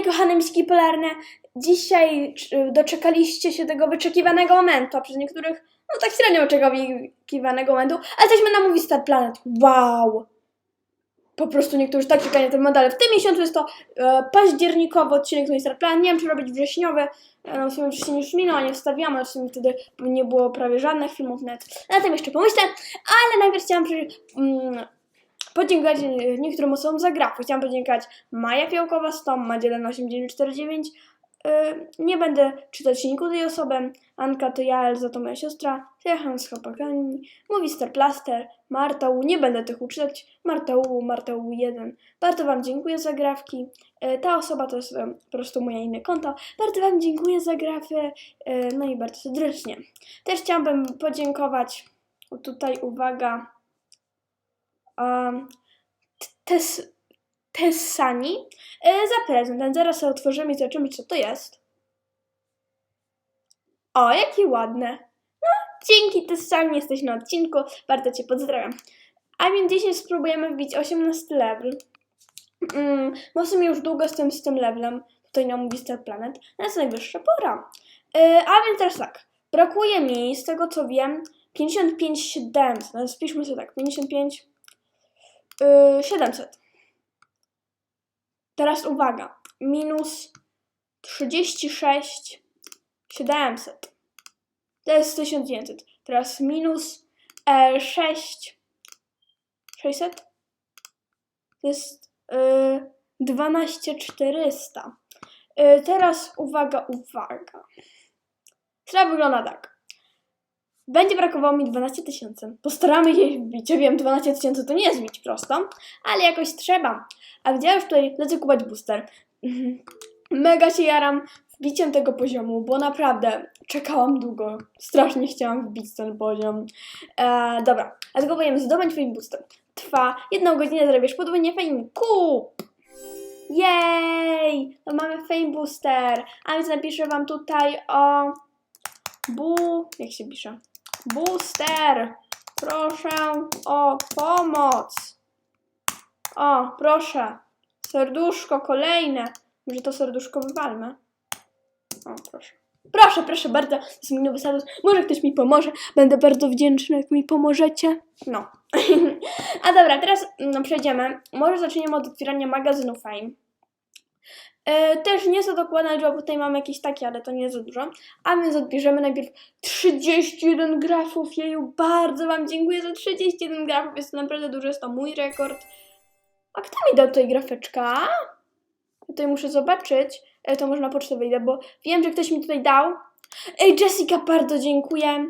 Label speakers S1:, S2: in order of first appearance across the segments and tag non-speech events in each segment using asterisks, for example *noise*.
S1: moje kochane miski polarne, dzisiaj doczekaliście się tego wyczekiwanego momentu, a przez niektórych, no tak średnio oczekiwanego momentu, ale jesteśmy na Movie Star Planet. Wow! Po prostu niektórzy tak czekają na ten ale w tym miesiącu jest to e, październikowy odcinek Movie Star Planet. Nie wiem, czy robić wrześniowy, e, no w sumie wrzesień już minął, a nie wstawiamy, w sumie wtedy nie było prawie żadnych filmów net. Na tym jeszcze pomyślę, ale najpierw chciałam przy, mm, podziękować e, niektórym osobom za grafy. Chciałam podziękować Maja Fiałkowa z Tom, Madzielena 8949. Yy, nie będę czytać silniku tej osoby. Anka to ja, Elza to moja siostra. Stefan z chłopakami. Mówi Star Plaster. Marta U. Nie będę tych uczyć. Marta U, Marta U1. Bardzo Wam dziękuję za grafki. Yy, ta osoba to jest yy, po prostu moje inne konto. Bardzo Wam dziękuję za grafy. Yy, no i bardzo serdecznie. Też chciałabym podziękować. O, tutaj uwaga. Tes, Tessani e, za prezent. Zaraz sobie otworzymy i zobaczymy, co to jest. O, jakie ładne. No, dzięki Tessani jesteś na odcinku. Bardzo Cię pozdrawiam. A więc dzisiaj spróbujemy wbić 18 level. Mm, bo już długo jestem z tym levelem. Tutaj na Movie Star Planet. No jest najwyższa pora. E, a więc teraz tak. Brakuje mi, z tego co wiem, 55 700. No, spiszmy sobie tak. 55 yy, 700. Teraz uwaga. Minus 36 700. To jest 1900. Teraz minus e, 6 600. To jest e, 12 400. E, teraz uwaga, uwaga. Sprawa wygląda tak. Będzie brakowało mi 12 tysięcy. Postaramy się wbić. Ja wiem, 12 tysięcy to nie jest wbić prosto, ale jakoś trzeba. A gdzie już tutaj lecę kupować booster. *laughs* Mega się jaram wbiciem tego poziomu, bo naprawdę czekałam długo. Strasznie chciałam wbić ten poziom. E, dobra, a tylko powiem, zdobądź fame booster. Trwa jedną godzinę, zrobisz podwójnie fame. Kup! Jej! To mamy fame booster. A więc napiszę wam tutaj o... Bu... Jak się pisze? Booster! Proszę o pomoc! O, proszę. Serduszko kolejne. Może to serduszko wywalmy. O, proszę. Proszę, proszę bardzo. To jest nowy status. Może ktoś mi pomoże. Będę bardzo wdzięczna, jak mi pomożecie. No. *laughs* A dobra, teraz no, przejdziemy. Może zaczniemy od otwierania magazynu Fame. E, też nie za dokładna liczba, bo tutaj mamy jakieś takie, ale to nie za dużo. A więc odbierzemy najpierw 31 grafów. Jeju, bardzo Wam dziękuję za 31 grafów. Jest to naprawdę dużo, jest to mój rekord. A kto mi dał tutaj grafeczka? Tutaj muszę zobaczyć. E, to może na pocztę wyjdę, bo wiem, że ktoś mi tutaj dał. Ej, Jessica, bardzo dziękuję.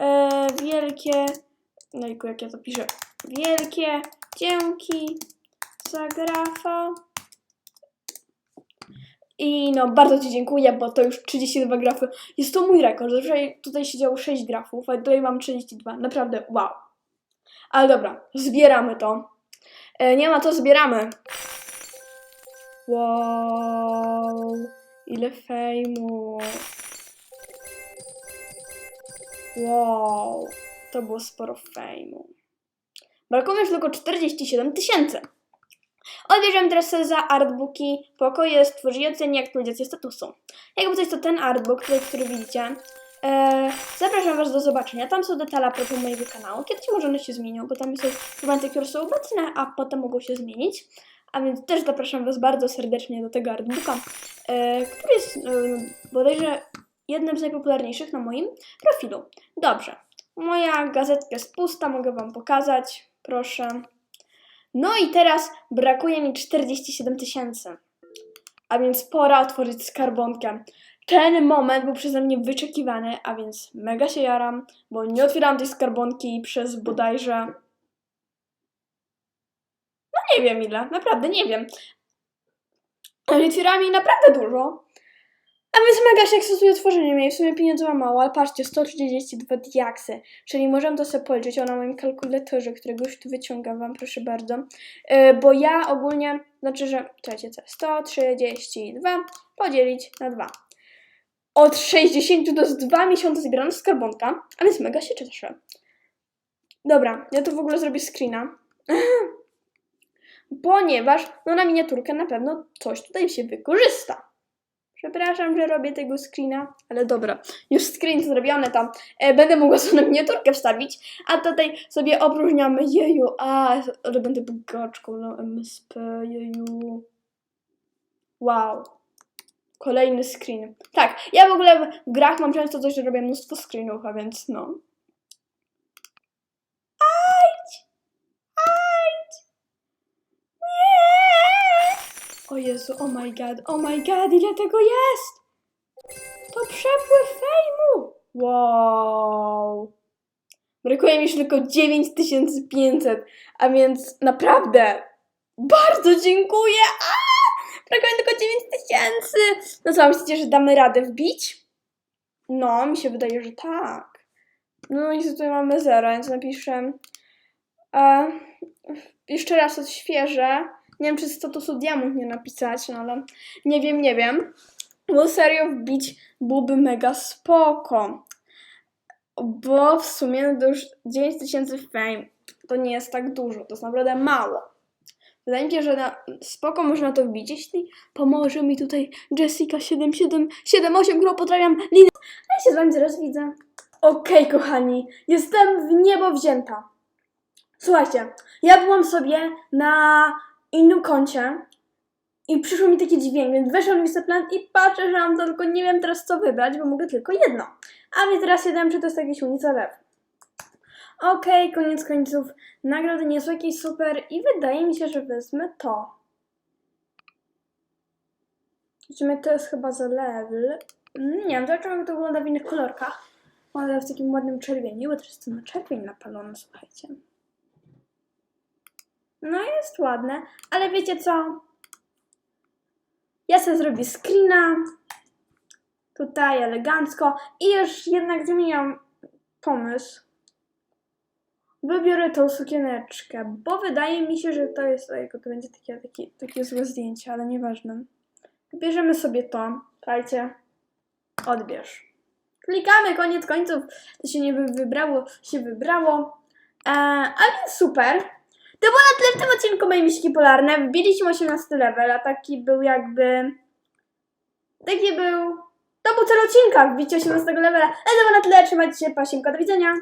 S1: E, wielkie. No i jak ja to piszę. Wielkie dzięki za grafa. I no, bardzo Ci dziękuję, bo to już 32 grafy. Jest to mój rekord. Zazwyczaj tutaj siedziało 6 grafów, a tutaj mam 32. Naprawdę, wow. Ale dobra, zbieramy to. E, nie ma to, zbieramy. Wow, ile fejmu. Wow, to było sporo fejmu. Brakuje już tylko 47 tysięcy. Odbierzemy teraz za artbooki pokoje stworzenie ocenie aktualizację statusu. Jakby coś to ten artbook, który, który widzicie. E, zapraszam Was do zobaczenia. Tam są detale a propos mojego kanału. Kiedyś może one się zmienią, bo tam są informacje, które są obecne, a potem mogą się zmienić. A więc też zapraszam Was bardzo serdecznie do tego artbooka, e, który jest e, bodajże jednym z najpopularniejszych na moim profilu. Dobrze. Moja gazetka jest pusta, mogę Wam pokazać. Proszę. No i teraz brakuje mi 47 tysięcy. A więc pora otworzyć skarbonkę. Ten moment był przeze mnie wyczekiwany, a więc mega się jaram, bo nie otwierałam tej skarbonki przez bodajże... No nie wiem ile, naprawdę nie wiem. Ale otwierałam jej naprawdę dużo. A więc mega się ekscytuje tworzeniem jej. W sumie pieniędzy mam mało, ale patrzcie, 132 diaksy. Czyli możemy to sobie policzyć o na moim kalkulatorze, którego już tu wyciągam wam, proszę bardzo. Yy, bo ja ogólnie, znaczy, że, czekajcie, co? 132 podzielić na 2. Od 60 do 2 miesiące zbierana skarbonka, a więc mega się cieszę. Dobra, ja tu w ogóle zrobię screena. *laughs* ponieważ no, na miniaturkę na pewno coś tutaj się wykorzysta. Przepraszam, że robię tego screena, ale dobra, już screen zrobiony tam. E, będę mogła sobie miniaturkę wstawić, a tutaj sobie opróżniamy. Jeju, a, ale będę bogaczką na MSP, jeju. Wow. Kolejny screen. Tak, ja w ogóle w grach mam często coś, że robię mnóstwo screenów, a więc no. O Jezu, oh my god, oh my god, ile tego jest! To przepływ fejmu! Wow! Brakuje mi już tylko 9500, a więc naprawdę bardzo dziękuję! A! Brakuje tylko 9000! No co, myślicie, że damy radę wbić? No, mi się wydaje, że tak. No i tutaj mamy 0, więc napiszę e, jeszcze raz odświeżę. Nie wiem, czy statusu diamont nie napisać, no ale nie wiem, nie wiem. Bo serio wbić byłoby mega spoko. Bo w sumie to już 9000 fame to nie jest tak dużo, to jest naprawdę mało. Wydaje mi się, że na spoko można to wbić, jeśli pomoże mi tutaj Jessica 7778, którą pozdrawiam, Lina. A ja się z wami zaraz widzę. Okej, kochani, jestem w niebo wzięta. Słuchajcie, ja byłam sobie na innym koncie i przyszło mi taki dźwięk, więc weszłam w i patrzę, że mam to, tylko nie wiem teraz co wybrać, bo mogę tylko jedno. A więc teraz się dam, czy to jest jakiś unicelef. Okej, koniec końców. Nagrody nie są jakieś super i wydaje mi się, że wezmę to. Sumie to jest chyba za level. Nie wiem, zobaczymy jak to wygląda w innych kolorkach. Ale w takim ładnym czerwieni, bo teraz jestem na czerwień napalony, słuchajcie. No jest ładne, ale wiecie co? Ja sobie zrobię screena. Tutaj elegancko. I już jednak zmieniam pomysł. Wybiorę tą sukieneczkę, bo wydaje mi się, że to jest, ojejku, to będzie takie, takie, takie złe zdjęcie, ale nieważne. Wybierzemy sobie to. Słuchajcie, odbierz. Klikamy, koniec końców. To się nie wy- wybrało, się wybrało. E, a więc super. To było na tyle w tym odcinku mojej miśki polarne. Wbiliśmy 18 level, a taki był jakby... Taki był... To był cel odcinka, wbicie 18 levela. Ale to było na tyle, trzymajcie się, pasiemka, do widzenia.